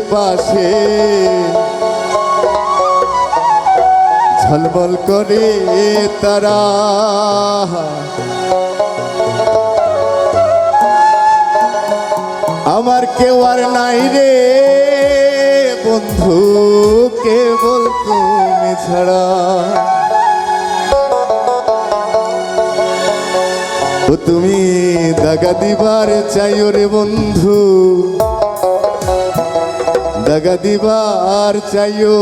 পাশে। ঝলমল করে তারা। আমার কেউ আর নাই রে বন্ধু, কেবল তুমি ছাড়া। তুমি দাগা দিবার চাইও রে বন্ধু। দাগা দিবার চাইও।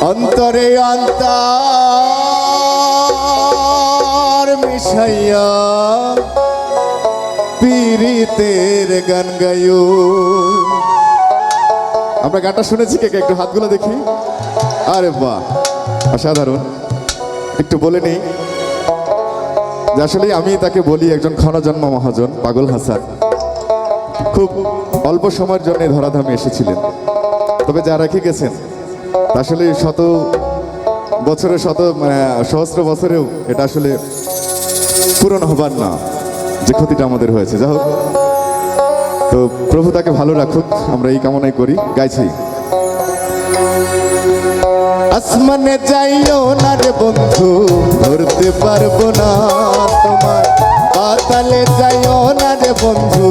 অন্তরে অন্তর মিশাইয়া পীড়িতের গান গাইও। আমরা গানটা শুনেছি কে? একটু হাতগুলো দেখি। আরে বাহ, অসাধারণ। একটু বলে নেই। আসলে আমি তাকে বলি একজন ক্ষণজন্ম মহাজন, পাগল হাসান। খুব অল্প সময়ের জন্য ধরাধামে এসেছিলেন। তবে যা রেখে গেছেন, আসলে শত বছরে, শত মানে সহস্র বছরেও এটা আসলে পূরণ হবার না যে ক্ষতিটা আমাদের হয়েছে। যা হোক, তো প্রভু তাকে ভালো রাখুক, আমরা এই কামনাই করি। গাইছি। আসমানে যাইও না রে বন্ধু, ধরতে পারব না তোমার পাতালে যাইও না রে বন্ধু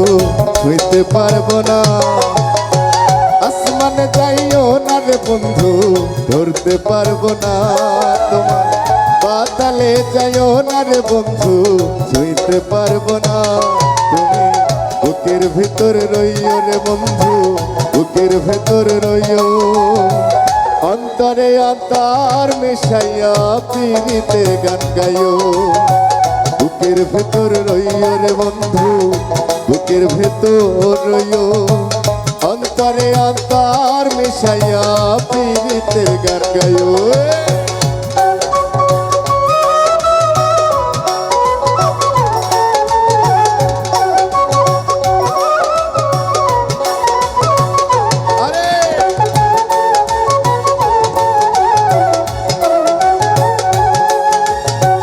ছুঁইতে পারব না। আসমানে যাইও না রে বন্ধু, ধরতে পারব না তোমার। পাতালে যাইও না রে বন্ধু ছুঁইতে পারব না তুমি। বুকের ভিতর রইও রে বন্ধু, বুকের ভেতর রইও। অন্তরে অন্তর মিশাইয়া পিড়িতে গান গাইও। বুকের ভেতর রইও রে বন্ধু বুকের ভেতর অন্তরে অন্তর মিশাইয়া পিড়িতে গান আরে!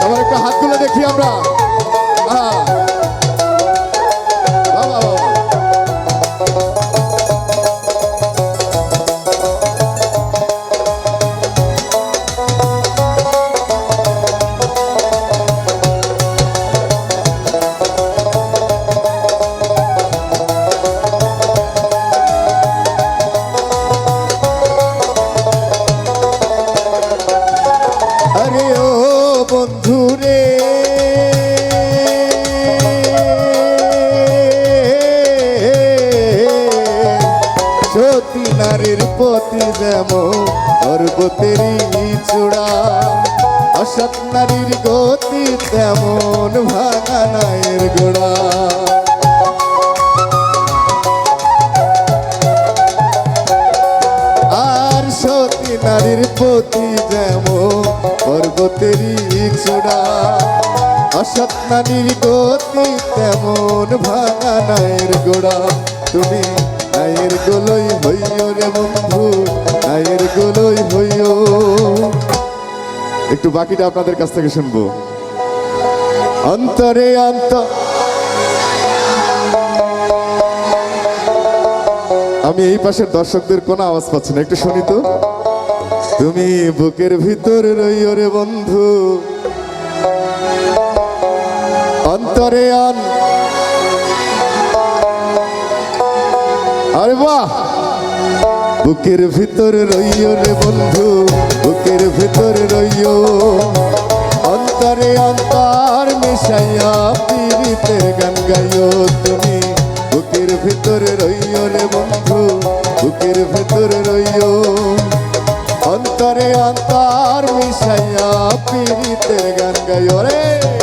আমার বন্ধু রে। সতী নারীর পতি যেমন পর্বতেরই চূড়া অসৎ নারীর গতি তেমন ভাঙা নায়ের গোড়া। আর সতী নারীর যেমন পর্বতেরই চূড়া অসৎ নারীর গতি তেমন ভাঙা নায়ের গোড়া। তুমি নায়ের গোলই হইও রে বন্ধু, নায়ের গোলই হইও। একটু বাকিটা আপনাদের কাছ থেকে শুনব। অন্তরে অন্তর আমি এই পাশের দর্শকদের কোনো আওয়াজ পাচ্ছি না, একটু শুনি তো। তুমি বুকের ভিতর রইও রে বন্ধু। অন্তরে আন। আরে বাহ! বুকের ভিতর রইও রে বন্ধু। অন্তরে অন্তর মিশাইয়া পীড়িতে গান গাইও রে।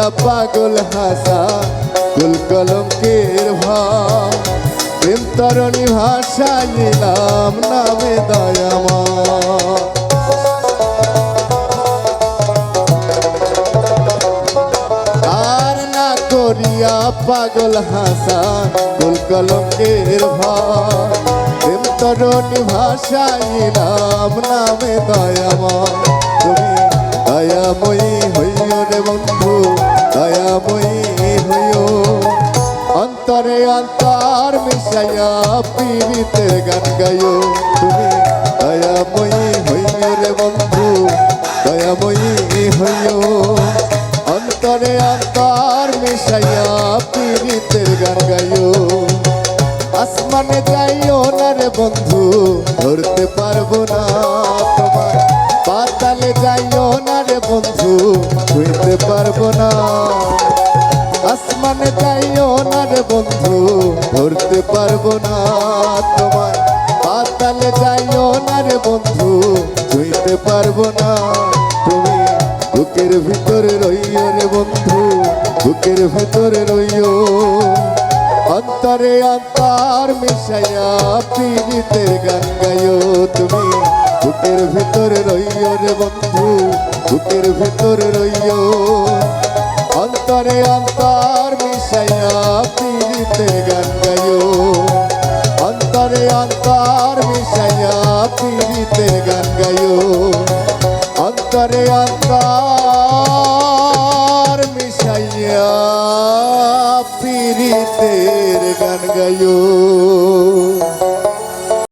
করিয়া পাগল হাসা কুল কলঙ্কের ভাব। প্রেম তরণী ভাষা নিলাম নামে দয়ামা আর না করিয়া পাগল হাসা কুল কলঙ্কের ভাব। প্রেম তরণী ভাষা নিলাম নামে দয়ামা তুমি দয়াময়ী হইও রে বন্ধু। মিশাইয়া পীড়িতের গান গাইও তুমি। দয়াময়ী হইও রে বন্ধু, দয়াময়ী হইও। অন্তরে অন্তর মিশাইয়া পীড়িতের গান গাইও। আসমানে যাইও না রে বন্ধু, ধরতে পারব না তোমার পাতালে যাইও না রে বন্ধু ছুঁইতে পারব না বন্ধু ছুঁইতে পারব না তুমি বুকের ভিতরে রইও রে বন্ধু, বুকের ভিতরে রইও। অন্তরে অন্তর মিশাইয়া পীড়িতের গান গাইও তুমি, বুকের ভিতরে রইও রে বন্ধু, বুকের ভিতরে রইও। অন্তরে অন্তর মিশাইয়া পীড়িতের গান গাইও। অন্তরে অন্তর অন্তরে অন্তর মিশাইয়া পিরিতের গান গাইও।